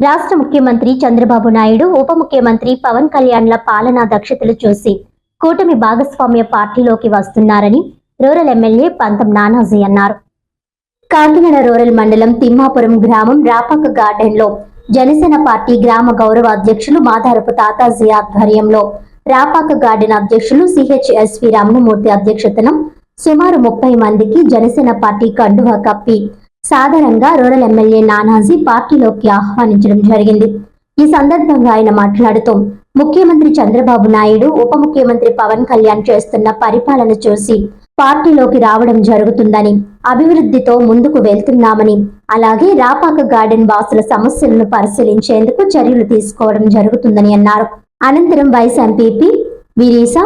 రాష్ట్ర ముఖ్యమంత్రి చంద్రబాబు నాయుడు ఉప ముఖ్యమంత్రి పవన్ కళ్యాణ్ల పాలనా దక్షతలు చూసి కూటమి భాగస్వామ్య పార్టీలోకి వస్తున్నారని రూరల్ ఎమ్మెల్యే పంతం నానాజీ అన్నారు. కాకినాడ రూరల్ మండలం తిమ్మాపురం గ్రామం రాపాక గార్డెన్లో జనసేన పార్టీ గ్రామ గౌరవ అధ్యక్షులు మాదారపు తాతాజీ ఆధ్వర్యంలో రాపాక గార్డెన్ అధ్యక్షులు సిహెచ్ఎస్వి రమణమూర్తి అధ్యక్షతన సుమారు ముప్పై మందికి జనసేన పార్టీ కండువా కప్పి సాధారణంగా రూరల్ ఎమ్మెల్యే నానాజీ పార్టీలోకి ఆహ్వానించడం జరిగింది. ఈ సందర్భంగా ఆయన మాట్లాడుతూ ముఖ్యమంత్రి చంద్రబాబు నాయుడు ఉప ముఖ్యమంత్రి పవన్ కళ్యాణ్ చేస్తున్న పరిపాలన చూసి పార్టీలోకి రావడం జరుగుతుందని అభివృద్ధితో ముందుకు వెళ్తున్నామని అలాగే రాపాక గార్డెన్ వాసుల సమస్యలను పరిశీలించేందుకు చర్యలు తీసుకోవడం జరుగుతుందని అన్నారు. అనంతరం వైస్ ఎంపీపీ విరీసా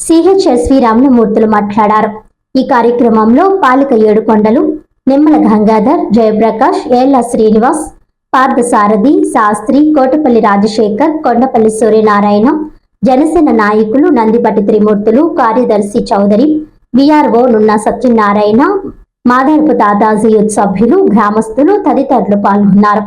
సిహెచ్ఎస్వి రమణమూర్తులు మాట్లాడారు. ఈ కార్యక్రమంలో పాలిక ఏడుకొండలు నిమ్మల గంగాధర్ జయప్రకాష్ ఏళ్ళ శ్రీనివాస్ పార్థసారథి శాస్త్రి కోటపల్లి రాజశేఖర్ కొండపల్లి సూర్యనారాయణ జనసేన నాయకులు నందిపట్టి త్రిమూర్తులు కార్యదర్శి చౌదరి విఆర్ఓ నున్న సత్యనారాయణ మాదారపు దాదాజీ సభ్యులు గ్రామస్తులు తదితరులు పాల్గొన్నారు.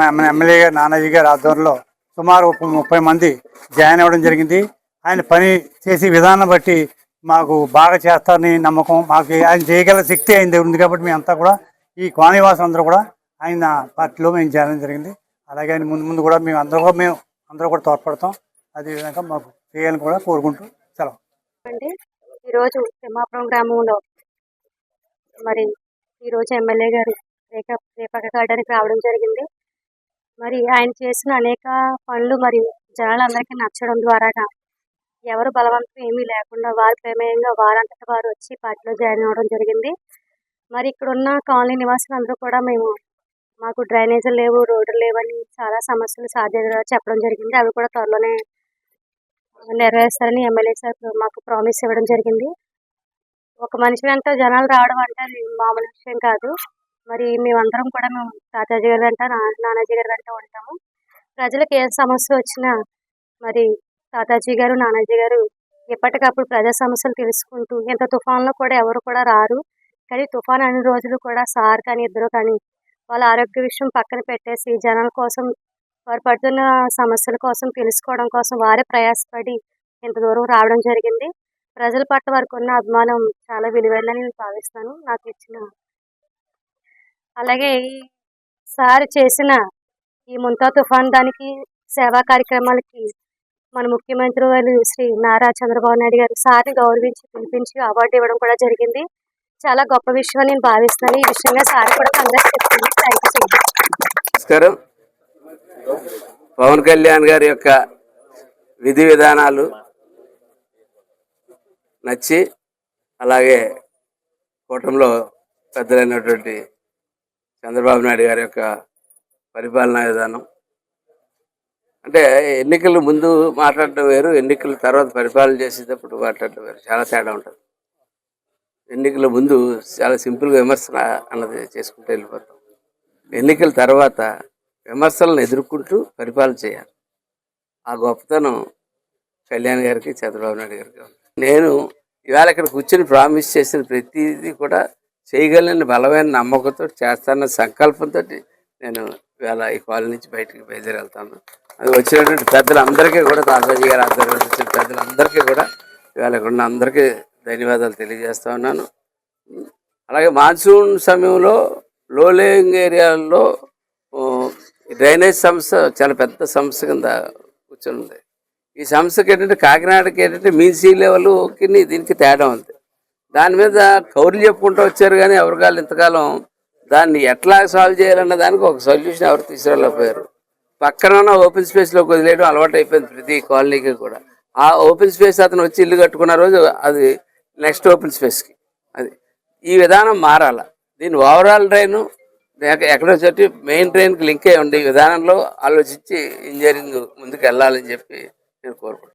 మన ఎమ్మెల్యే గారు నానాజీ గారి ఆధ్వర్యంలో సుమారు ఒక ముప్పై మంది జాయిన్ అవ్వడం జరిగింది. ఆయన పని చేసే విధానం బట్టి మాకు బాగా చేస్తారని నమ్మకం. మాకు ఆయన చేయగల శక్తి ఆయన ఉంది కాబట్టి మేము అంతా కూడా ఈ కాలనీవాసులు అందరూ కూడా ఆయన పార్టీలో మేము చేరడం జరిగింది. అలాగే ఆయన ముందు ముందు కూడా మేము అందరూ కూడా మేము అందరూ కూడా తోడ్పడతాం. అదేవిధంగా మాకు చేయాలని కూడా కోరుకుంటూ సెలవు. అండి ఈరోజు తిమ్మాపురం గ్రామంలో మరి ఈరోజు ఎమ్మెల్యే గారు రేఖ రేపక గార్డెన్కి రావడం జరిగింది. మరి ఆయన చేసిన అనేక పనులు మరి జనాలందరికీ నచ్చడం ద్వారాగా ఎవరు బలవంతం ఏమీ లేకుండా వారి ప్రమేయంగా వారంతటి వారు వచ్చి పార్టీలో జాయిన్ అవ్వడం జరిగింది. మరి ఇక్కడ ఉన్న కాలనీ నివాసులు అందరూ కూడా మేము మాకు డ్రైనేజీలు లేవు రోడ్లు లేవని చాలా సమస్యలు సాధ్యత చెప్పడం జరిగింది. అవి కూడా త్వరలోనే నెరవేరుస్తారని ఎమ్మెల్యే సార్ మాకు ప్రామిస్ ఇవ్వడం జరిగింది. ఒక మనిషి వెంట జనాలు రావడం అంటే అది మామూలు విషయం కాదు. మరి మేమందరం కూడా మేము తాతాజీ గారి వెంట నా- నానాజీ గారి వెంట ఉంటాము. ప్రజలకు ఏ సమస్య వచ్చినా మరి తాతాజీ గారు నానాజీ గారు ఎప్పటికప్పుడు ప్రజా సమస్యలు తెలుసుకుంటూ ఇంత తుఫాన్లో కూడా ఎవరు కూడా రారు. కానీ తుఫాన్ అన్ని రోజులు కూడా సార్ కానీ ఇద్దరు కానీ వాళ్ళ ఆరోగ్య విషయం పక్కన పెట్టేసి జనాల కోసం వారు పడుతున్న సమస్యల కోసం తెలుసుకోవడం కోసం వారే ప్రయాసపడి ఇంత దూరం రావడం జరిగింది. ప్రజల పట్ల వారికి ఉన్న అభిమానం చాలా విలువైనదని నేను భావిస్తాను. నాకు ఇచ్చిన అలాగే సార్ చేసిన ఈ ముంతా తుఫాన్ దానికి సేవా కార్యక్రమాలకి మన ముఖ్యమంత్రి వారు శ్రీ నారా చంద్రబాబు నాయుడు గారు సార్ని గౌరవించి పిలిపించి అవార్డు ఇవ్వడం కూడా జరిగింది. చాలా గొప్ప విషయం అని నేను భావిస్తున్నాను. ఈ విషయంగా సార్ కూడా Congress thank you so much నమస్కారం. పవన్ కళ్యాణ్ గారి యొక్క విధి విధానాలు నచ్చి అలాగే కూటమిలో పెద్దలైనటువంటి చంద్రబాబు నాయుడు గారి యొక్క పరిపాలనా విధానం అంటే ఎన్నికల ముందు మాట్లాడటం వేరు ఎన్నికల తర్వాత పరిపాలన చేసేటప్పుడు మాట్లాడటం వేరు. చాలా తేడా ఉంటుంది. ఎన్నికల ముందు చాలా సింపుల్గా విమర్శన అన్నది చేసుకుంటూ వెళ్ళిపోతాం. ఎన్నికల తర్వాత విమర్శలను ఎదుర్కొంటూ పరిపాలన చేయాలి. ఆ గొప్పతనం కళ్యాణ్ గారికి చంద్రబాబు నాయుడు గారికి నేను ఇవాళ ఇక్కడ కూర్చొని ప్రామిస్ చేసిన ప్రతిదీ కూడా చేయగలని బలమైన నమ్మకంతో చేస్తాన్న సంకల్పంతో నేను ఇవాళ ఈ కాలనీ నుంచి బయటికి బయలుదేరి వెళ్తాను. వచ్చినటువంటి పెద్దలందరికీ కూడా తాతాజీ గారు ఆధ్వర్యంలో వచ్చిన పెద్దలందరికీ కూడా ఇవాళ ఉన్న అందరికీ ధన్యవాదాలు తెలియజేస్తా ఉన్నాను. అలాగే మాన్సూన్ సమయంలో లో ఏరియాల్లో డ్రైనేజ్ సమస్య చాలా పెద్ద సమస్య కింద కూర్చొని ఉంది ఈ సమస్యకి ఏంటంటే కాకినాడకి ఏంటంటే మీన్ సీ లెవెల్కి దీనికి తేడా ఉంది. దాని మీద కౌరులు చెప్పుకుంటూ వచ్చారు కానీ ఎవరికాలు ఇంతకాలం దాన్ని ఎట్లా సాల్వ్ చేయాలన్న దానికి ఒక సొల్యూషన్ ఎవరు తీసుకురాలేకపోయారు. పక్కన ఉన్న ఓపెన్ స్పేస్లోకి వదిలేయడం అలవాటు అయిపోయింది ప్రతి కాలనీకి కూడా. ఆ ఓపెన్ స్పేస్ అతను వచ్చి ఇల్లు కట్టుకున్న రోజు అది నెక్స్ట్ ఓపెన్ స్పేస్కి అది ఈ విధానం మారాల. దీని ఓవరాల్ డ్రైన్ ఎక్కడో చోటి మెయిన్ డ్రైన్కి లింక్ అయి ఉండే ఈ విధానంలో ఆలోచించి ఇంజనీరింగ్ ముందుకు వెళ్ళాలని చెప్పి నేను కోరుకుంటున్నాను.